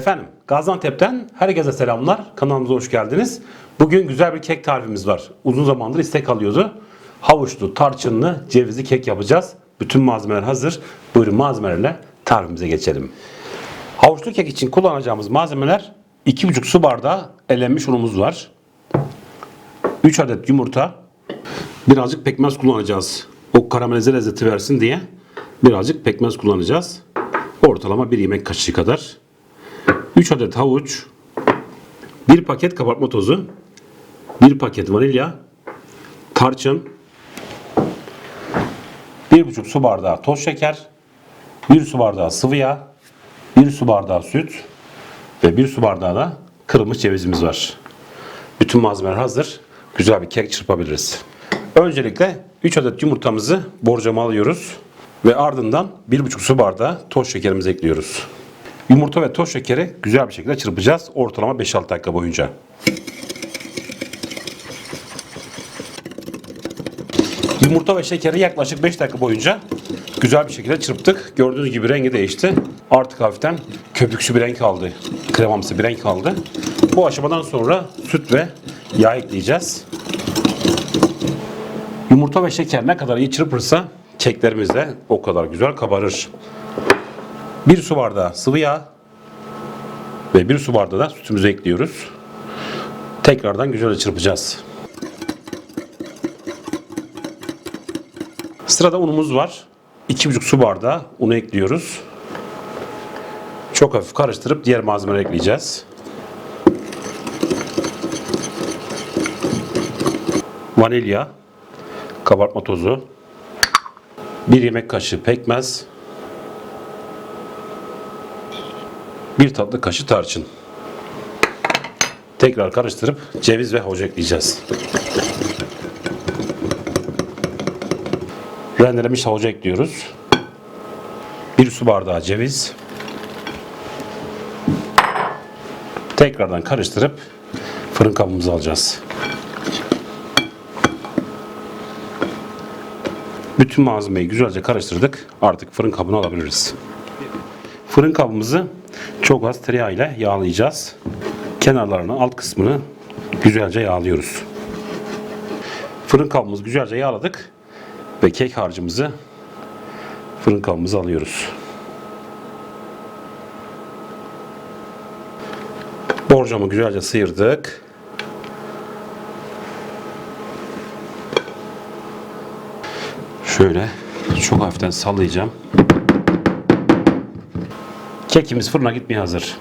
Efendim Gaziantep'ten herkese selamlar. Kanalımıza hoş geldiniz. Bugün güzel bir kek tarifimiz var. Uzun zamandır istek alıyordu. Havuçlu, tarçınlı, cevizli kek yapacağız. Bütün malzemeler hazır. Buyurun malzemelerle tarifimize geçelim. Havuçlu kek için kullanacağımız malzemeler 2,5 su bardağı elenmiş unumuz var. 3 adet yumurta. Birazcık pekmez kullanacağız. O karamelize lezzeti versin diye birazcık pekmez kullanacağız. Ortalama bir yemek kaşığı kadar. 3 adet havuç, 1 paket kabartma tozu, 1 paket vanilya, tarçın, 1,5 su bardağı toz şeker, 1 su bardağı sıvı yağ, 1 su bardağı süt ve 1 su bardağı da kırılmış cevizimiz var. Bütün malzemeler hazır. Güzel bir kek çırpabiliriz. Öncelikle 3 adet yumurtamızı borcama alıyoruz ve ardından 1,5 su bardağı toz şekerimizi ekliyoruz. Yumurta ve toz şekeri güzel bir şekilde çırpacağız ortalama 5-6 dakika boyunca. Yumurta ve şekeri yaklaşık 5 dakika boyunca güzel bir şekilde çırptık. Gördüğünüz gibi rengi değişti. Artık hafiften köpüksü bir renk aldı. Kremamsı bir renk aldı. Bu aşamadan sonra süt ve yağ ekleyeceğiz. Yumurta ve şeker ne kadar iyi çırpırsa keklerimiz de o kadar güzel kabarır. 1 su bardağı sıvı yağ ve 1 su bardağı da sütümüzü ekliyoruz. Tekrardan güzelce çırpacağız. Sırada unumuz var. 2,5 su bardağı unu ekliyoruz. Çok hafif karıştırıp diğer malzemeleri ekleyeceğiz. Vanilya, kabartma tozu, 1 yemek kaşığı pekmez, 1 tatlı kaşığı tarçın. Tekrar karıştırıp ceviz ve havuç ekleyeceğiz. Rendelenmiş havucu ekliyoruz. 1 su bardağı ceviz. Tekrardan karıştırıp fırın kabımıza alacağız. Bütün malzemeyi güzelce karıştırdık. Artık fırın kabına alabiliriz. Fırın kabımızı çok az tereyağı ile yağlayacağız. Kenarlarını, alt kısmını güzelce yağlıyoruz. Fırın kabımızı güzelce yağladık ve kek harcımızı fırın kabımıza alıyoruz. Borcamı güzelce sıyırdık. Şöyle çok hafiften sallayacağım. Kekimiz fırına gitmeye hazır.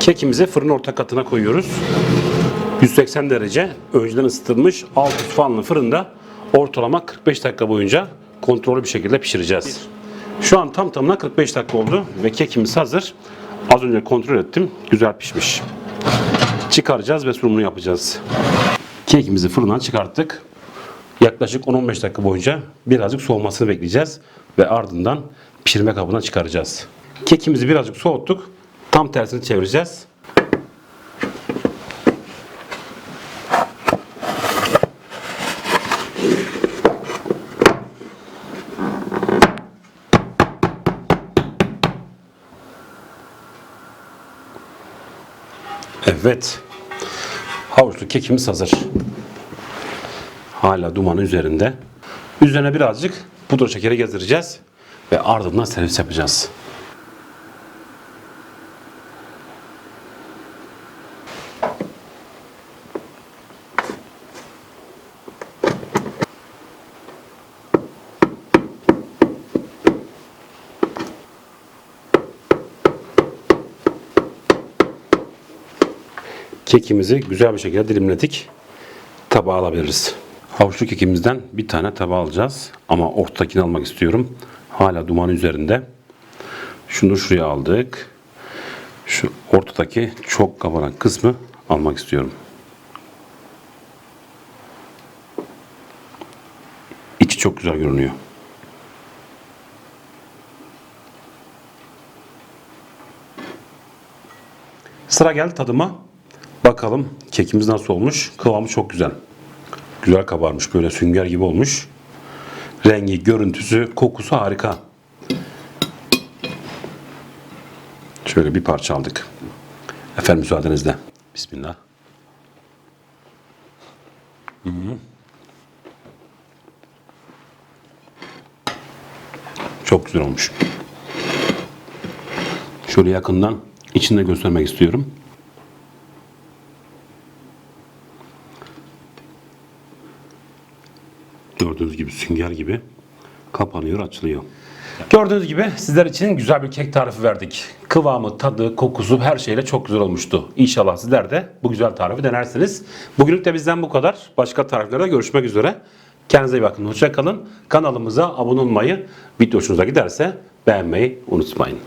Kekimizi fırın orta katına koyuyoruz. 180 derece önceden ısıtılmış alt üst fanlı fırında ortalama 45 dakika boyunca kontrollü bir şekilde pişireceğiz. Şu an tam tamına 45 dakika oldu ve kekimiz hazır. Az önce kontrol ettim. Güzel pişmiş. Çıkaracağız ve sunumunu yapacağız. Kekimizi fırından çıkarttık. Yaklaşık 10-15 dakika boyunca birazcık soğumasını bekleyeceğiz ve ardından pişirme kabına çıkaracağız. Kekimizi birazcık soğuttuk. Tam tersini çevireceğiz. Evet. Havuçlu kekimiz hazır. Hala dumanı üzerinde. Üzerine birazcık pudra şekeri gezdireceğiz ve ardından servis yapacağız. Kekimizi güzel bir şekilde dilimledik. Tabağa alabiliriz. Havuçlu kekimizden bir tane tabağa alacağız. Ama ortadakini almak istiyorum. Hala duman üzerinde. Şunu şuraya aldık. Şu ortadaki çok kabaran kısmı almak istiyorum. İçi çok güzel görünüyor. Sıra geldi tadıma. Bakalım kekimiz nasıl olmuş. Kıvamı çok güzel. Güzel kabarmış böyle sünger gibi olmuş. Rengi, görüntüsü, kokusu harika. Şöyle bir parça aldık. Efendim müsaadenizle. Bismillah. Hı hı. Çok güzel olmuş. Şöyle yakından içinde göstermek istiyorum. Gördüğünüz gibi sünger gibi kapanıyor, açılıyor. Gördüğünüz gibi sizler için güzel bir kek tarifi verdik. Kıvamı, tadı, kokusu her şeyle çok güzel olmuştu. İnşallah sizler de bu güzel tarifi denersiniz. Bugünlük de bizden bu kadar. Başka tariflerde görüşmek üzere. Kendinize iyi bakın. Hoşça kalın. Kanalımıza abone olmayı, video hoşunuza giderse beğenmeyi unutmayın.